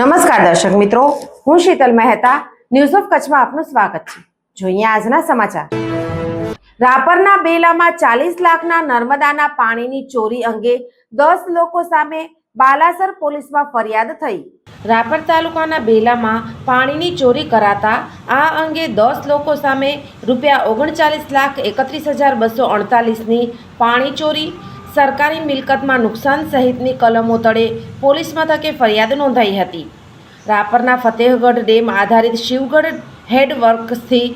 નમસ્કાર દર્શક મિત્રો, હું શીતલ મહેતા ન્યૂઝ ઓફ કચ્છમાં આપનું સ્વાગત છે. જોઈએ આજના સમાચાર. રાપરના બેલામાં ચાલીસ લાખના નર્મદાના પાણીની ચોરી અંગે દસ લોકો સામે બાલાસર પોલીસમાં ફરિયાદ થઈ. રાપર તાલુકાના બેલામાં પાણીની ચોરી કરાતા આ અંગે દસ લોકો સામે રૂપિયા ઓગણચાલીસ લાખ એકત્રીસ હજાર બસો અડતાલીસની પાણી ચોરી સરકારી મિલકતમાં નુકસાન સહિતની કલમો તળે પોલીસ મથકે ફરિયાદ નોંધાઈ હતી. રાપરના ફતેહગઢ ડેમ આધારિત શિવગઢ હેડવર્કથી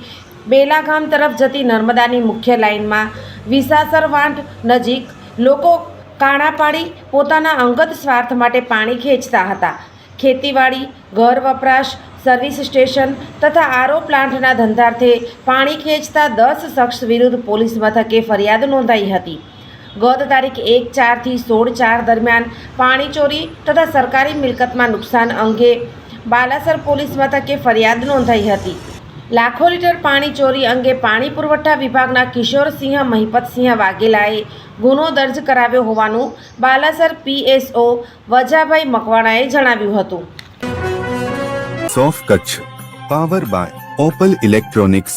બેલા ગામ તરફ જતી નર્મદાની મુખ્ય લાઇનમાં વિસાસર વાંઢ નજીક લોકો કાણા પાડી પોતાના અંગત સ્વાર્થ માટે પાણી ખેંચતા હતા. ખેતીવાડી, ઘર વપરાશ, સર્વિસ સ્ટેશન તથા આરો પ્લાન્ટના ધંધાર્થે પાણી ખેંચતા દસ શખ્સ વિરુદ્ધ પોલીસ મથકે ફરિયાદ નોંધાઈ હતી. ગત તારીખ એક ચારથી સોળ ચાર દરમિયાન પાણી ચોરી તથા સરકારી મિલકતમાં નુકસાન અંગે બાલાસર પોલીસ મથકે ફરિયાદ નોંધાઈ હતી. લાખો લીટર પાણી ચોરી અંગે પાણી પુરવઠા વિભાગના કિશોરસિંહ મહિપતસિંહ વાઘેલાએ ગુનો દર્જ કરાવ્યો હોવાનું બાલાસર પીએસઓ વજાભાઈ મકવાણાએ જણાવ્યું હતું. સોફ Kutch, power by Opal electronics